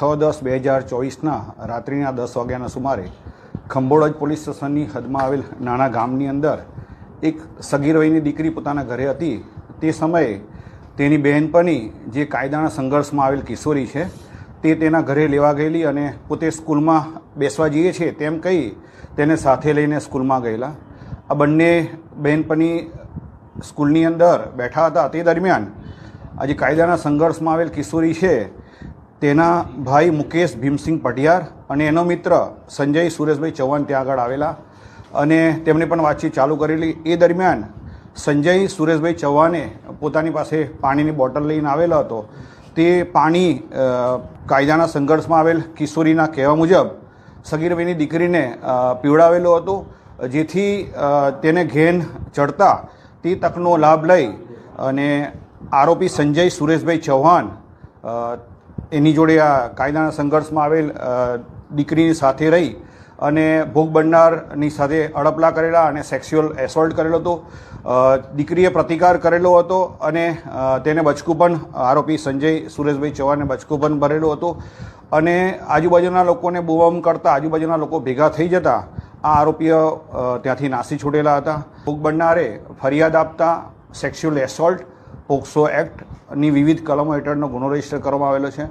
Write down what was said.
છ દસ બે હજાર ચોવીસના રાત્રિના દસ વાગ્યાના સુમારે ખંભોળજ પોલીસ સ્ટેશનની હદમાં આવેલ નાના ગામની અંદર એક સગીર વયની દીકરી પોતાના ઘરે હતી. તે સમયે તેની બહેનપણી જે કાયદાના સંઘર્ષમાં આવેલ કિશોરી છે, તે તેના ઘરે લેવા ગયેલી અને પોતે સ્કૂલમાં બેસવા જઈએ છીએ તેમ કહી તેને સાથે લઈને સ્કૂલમાં ગયેલા. આ બંને બહેનપણી સ્કૂલની અંદર બેઠા હતા. તે દરમિયાન આજે કાયદાના સંઘર્ષમાં આવેલ કિશોરી છે તેના ભાઈ મુકેશ ભીમસિંહ પઢિયાર અને એનો મિત્ર સંજય સુરેશભાઈ ચૌહાણ ત્યાં આગળ આવેલા અને તેમણે પણ વાતચીત ચાલુ કરેલી. એ દરમિયાન સંજય સુરેશભાઈ ચૌહાણે પોતાની પાસે પાણીની બોટલ લઈને આવેલો હતો. તે પાણી કાયદાના સંઘર્ષમાં આવેલ, કિશોરીના કહેવા મુજબ સગીરભાઈની દીકરીને પીવડાવેલો હતો, જેથી તેને ઘેન ચડતા તે તકનો લાભ લઈ અને આરોપી સંજય સુરેશભાઈ ચૌહાણ એની જોડે આ કાયદાના સંઘર્ષમાં આવેલ દીકરીની સાથે રહી અને ભોગ બનનારની સાથે અડપલા કરેલા અને સેક્સ્યુઅલ એસોલ્ટ કરેલો હતો. દીકરીએ પ્રતિકાર કરેલો હતો અને તેને બચકું પણ આરોપી સંજય સુરેશભાઈ ચૌહાણે બચકું પણ ભરેલો હતો અને આજુબાજુના લોકોને બુવામ કરતા આજુબાજુના લોકો ભેગા થઈ જતા આ આરોપીઓ ત્યાંથી નાસી છૂટેલા હતા. ભોગ બનનારે ફરિયાદ આપતા સેક્સ્યુઅલ એસોલ્ટ પોક્સો એક્ટની વિવિધ કલમો હેઠળનો ગુનો રજિસ્ટર કરવામાં આવેલો છે.